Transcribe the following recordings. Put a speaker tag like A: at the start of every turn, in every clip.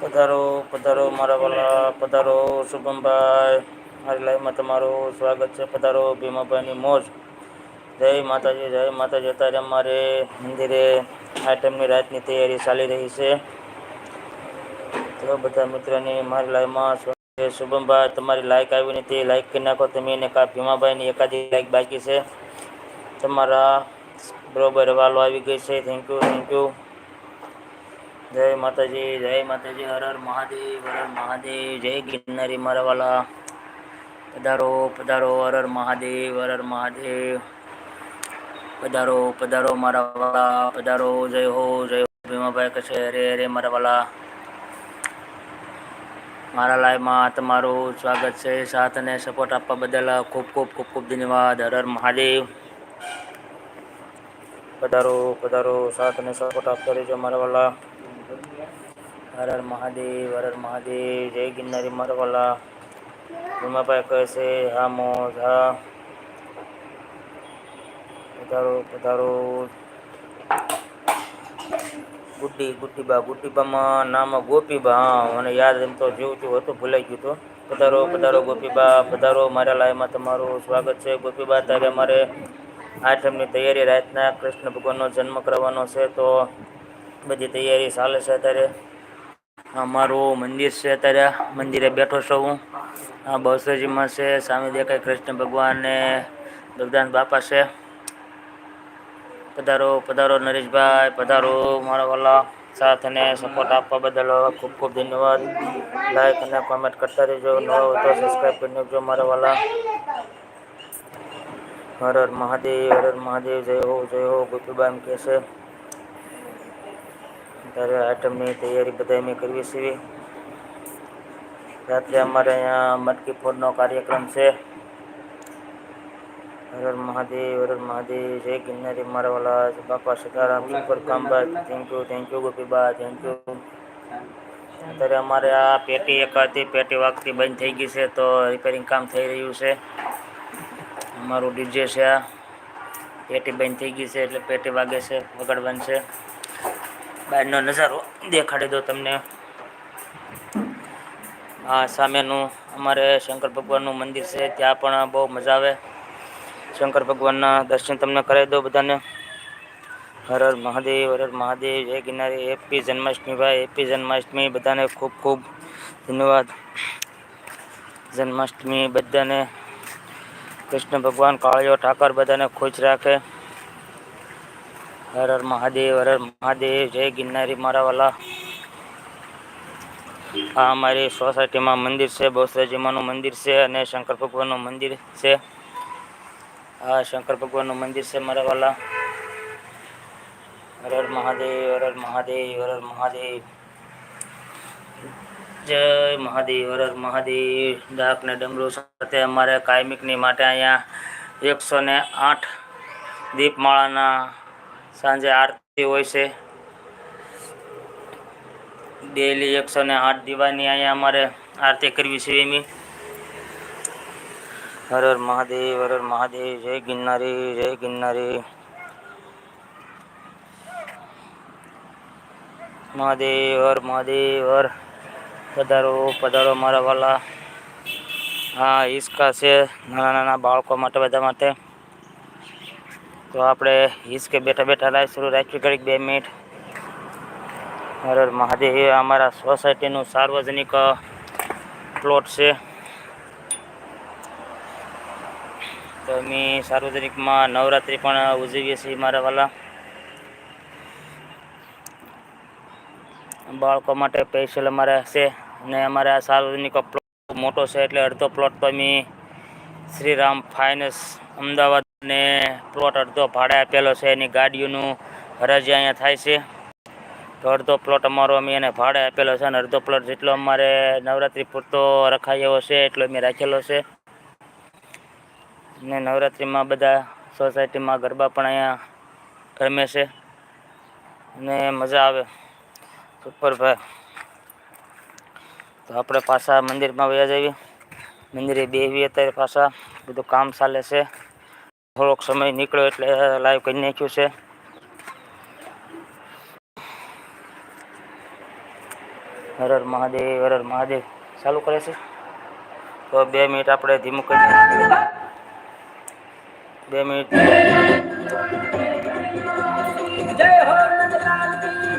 A: પધારો પધારો મારા વાલા, પધારો શુભમભાઈ. મારી લાઈફમાં તમારું સ્વાગત છે. પધારો ભીમાભાઈની મોજ. જય માતાજી જય માતાજી. અત્યારે અમારે મંદિરે આ ટાઈમની રાતની તૈયારી ચાલી રહી છે. તો બધા મિત્રોની મારી લાઈફમાં શુભમભાઈ, તમારી લાઈક આવી નથી લાઈક કરી નાખો. તમે એને કા ભીમાભાઈની એકાદી લાઈક બાકી છે. તમારા બરોબર વાલો આવી ગઈ છે. થેન્ક યુ થેન્ક યુ જય માતાજી જય માતાજી, હર હર મહાદેવ હર મહાદેવ. જય ગિરનારી મારા વાલા. પધારો પધારો, હર હર મહાદેવ, હર હર મહાદેવ. પધારો પધારો મારા વાલા. પધારો, જય હો જય હો, ભીમાભાઈ કશે હરે હરે મારા વાલા. મારા લાઈવમાં તમારું સ્વાગત છે. સાથ અને સપોર્ટ આપવા બદલ ખૂબ ખૂબ ખૂબ ખૂબ ધન્યવાદ. હર હર મહાદેવ. પધારો પધારો, સાથ અને સપોર્ટ આપતા રહેજો મારા વાલા. હર હર મહાદેવ, હર હર મહાદેવ, જય ગિરનારી મારા વાલા. ભીમાભાઈ કહે છે, હા મોજ, હા. પધારો પધારો. ગુડ્ડી ગુડ્ડીબા ગુડ્ડીબામાં નામ ગોપીબા હા. મને યાદ એમ તો જેવું જેવું હતું, ભૂલાઈ ગયું હતું પધારો પધારો ગોપીબા પધારો. મારા લાઈવમાં તમારું સ્વાગત છે. ગોપીબા તારે અમારે આઠમની તૈયારી રાતના કૃષ્ણ ભગવાનનો જન્મ કરવાનો છે, તો બધી તૈયારી ચાલે છે અત્યારે. અમારું મંદિર છે અત્યારે. મંદિરે બેઠો છું હું. બહુસજીમાં છે, સામે દેખાય કૃષ્ણ ભગવાન ને ભગવાન બાપા છે. પધારો પધારો નરેશભાઈ, પધારો મારા વાલા. સાથ અને સપોર્ટ આપવા બદલ ખૂબ ખૂબ ધન્યવાદ. લાઈક અને કોમેન્ટ કરતા રહેજો. નવો તો સબસ્ક્રાઈબ કરી નાખજો મારા વાલા. હર હર મહાદેવ હર હર મહાદેવ જય હો જય હો ગોપીબા એમ કહે છે ત્યારે આઈટમની તૈયારી બધા અમે કરવી છીએ રાત્રે અમારે અહીંયા મટકી ફોડનો કાર્યક્રમ છે હર હર મહાદેવ હર હર મહાદેવ જય ગિરનારી મારા વાલા બાપા Sitaram super કામબાજ thank you thank you Gopiba thank you અત્યારે અમારે આ પેટી એક હતી પેટી વાગતી બંધ થઈ ગઈ છે તો રિપેરિંગ કામ થઈ રહ્યું છે અમારું ડીજે છે પેટી બંધ થઈ ગઈ છે એટલે પેટી વાગે છે, વગાડવાનું છે. બહારનો નજારો દેખાડી દો તમને. આ સામેનું અમારે શંકર ભગવાનનું મંદિર છે, ત્યાં પણ બહુ મજા આવે. શંકર ભગવાનના દર્શન તમને કરાવી દો બધાને. હર હર મહાદેવ, હર હર મહાદેવ, જય ગિરનારી, હેપી જન્માષ્ટમી ભાઈ, હેપી જન્માષ્ટમી બધાને ખૂબ ખૂબ ધન્યવાદ. જન્માષ્ટમી બધાને કૃષ્ણ ભગવાન કાળિયો ઠાકર બધાને ખુશ રાખે હર હર મહાદેવ હર હર મહાદેવ જય ગિરનારી મારા વાલા આ અમારી સોસાયટીમાં મંદિર છે બહુસરાજીમાનું મંદિર છે અને શંકર ભગવાનનું મંદિર છે આ શંકર ભગવાનનું મંદિર છે મારા વાલા હર હર મહાદેવ હર હર મહાદેવ હર હર મહાદેવ જય મહાદેવ, હર મહાદેવ. ડાક ને ડમરો સાથે અમારે કાયમિકની માટે અહીંયા એકસો ને આઠ દીપમાળાના સાંજે આરતી હોય છે. ડેલી એકસો ને આઠ દીવાની અહીંયા અમારે આરતી કરવી છે એની. હર હર મહાદેવ, હર હર મહાદેવ, જય ગિરનારી જય ગિરનારી. મહાદેવ, હર મહાદેવ, હર પધારો પધારો મારા વાલા. હા હિસકા છે નાના નાના બાળકો માટે બધા માટે. તો આપણે હિસકે બેઠા બેઠા લાઈવ શરૂ રાખવી કરી બે મિનિટ. હર મહાદેવ અમારા સોસાયટીનું સાર્વજનિક પ્લોટ છે. તો અમે સાર્વજનિકમાં નવરાત્રિ પણ ઉજવીએ છીએ મારા વાલા. બાળકો માટે સ્પેશિયલ અમારે છે. અને અમારે આ સાર્વજનિક પ્લોટ મોટો છે એટલે અડધો પ્લોટ તો અમે શ્રીરામ ફાઇનાન્સ અમદાવાદ ને પ્લોટ અડધો ભાડે આપેલો છે. એની ગાડીઓનું હરાજી અહીંયા થાય છે. તો અડધો પ્લોટ અમારો અમે એને ભાડે આપેલો છે અને અડધો પ્લોટ જેટલો અમારે નવરાત્રિ પૂરતો રખાય એવો છે એટલો અમે રાખેલો છે. ને નવરાત્રિમાં બધા સોસાયટીમાં ગરબા પણ અહીંયા રમે છે. અને મજા આવે. સુપર ભાઈ તો આપણે પાછા મંદિરમાં વયા જઈએ. મંદિરે બેહવી અત્યારે પાછા. બધું કામ ચાલે છે. થોડોક સમય નીકળ્યો એટલે લાઈવ કરી નાખ્યું છે. હર હર મહાદેવ, હર હર મહાદેવ. ચાલુ કરે છે? તો બે મિનિટ આપણે ધીમું કરી બે મિનિટ.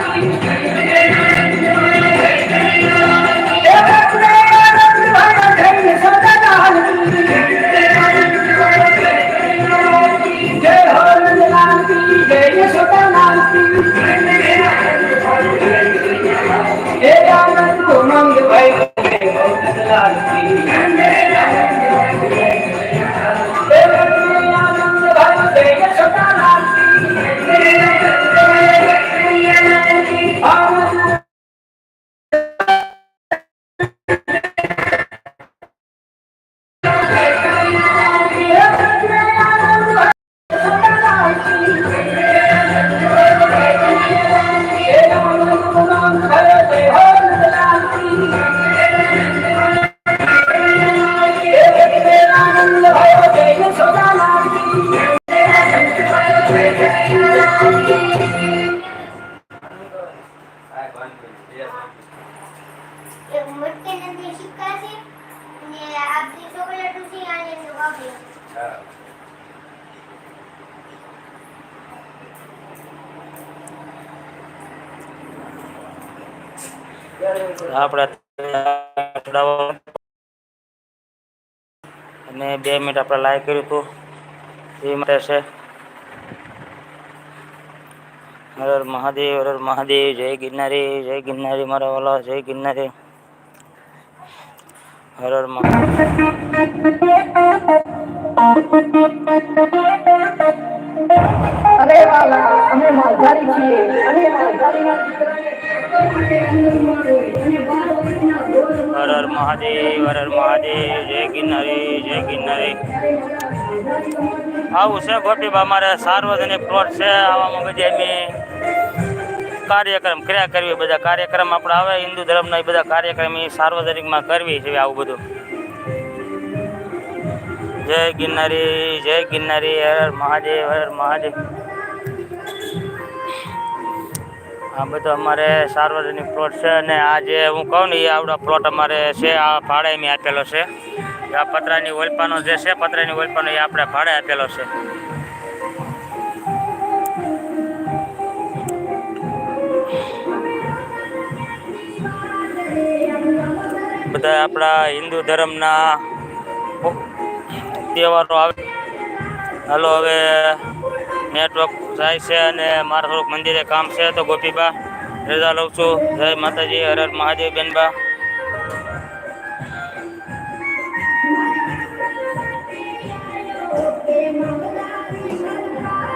B: Hey, you. આપણે અને
A: બે મિનિટ આપણે લાઈવ કર્યું હતું. એ માટે છે. હર મહાદેવ હર મહાદેવ, જય ગિરનારી જય ગિરનારી મારા વાલા, જય ગિરનારી. હર હર મહાદેવ હર હર મહાદેવ હર હર મહાદેવ, જય ગિરનારી જય ગિરનારી આવું છે ગોપીબા, અમારે સાર્વજનિક પ્લોટ છે. આવામાં બધી અમે કાર્યક્રમ ક્રિયા કરવી બધા કાર્યક્રમ આપણે આવે, હિન્દુ ધર્મના એ બધા કાર્યક્રમ એ સાર્વજનિકમાં કરવી છે આવું બધું. જય ગિરનારી જય ગિરનારી હર મહાદેવ હર મહાદેવ. આ બધો અમારે સાર્વજનિક પ્લોટ છે અને આ જે હું કહું ને, એ આવડો પ્લોટ અમારે છે, આ ભાડે મેં આપેલો છે. આ પતરાની ઓલપાનો જે છે, પતરાની ઓલપાનો એ આપણે ભાડે આપેલો છે. બધા આપણા હિન્દુ ધર્મના તહેવારો આવે. હાલો, હવે નેટવર્ક જાય છે અને મારે થોડુંક મંદિરે કામ છે તો ગોપીબા રજા લઉં છું જય માતાજી હરર મહાદેવ બેનબા Thank you.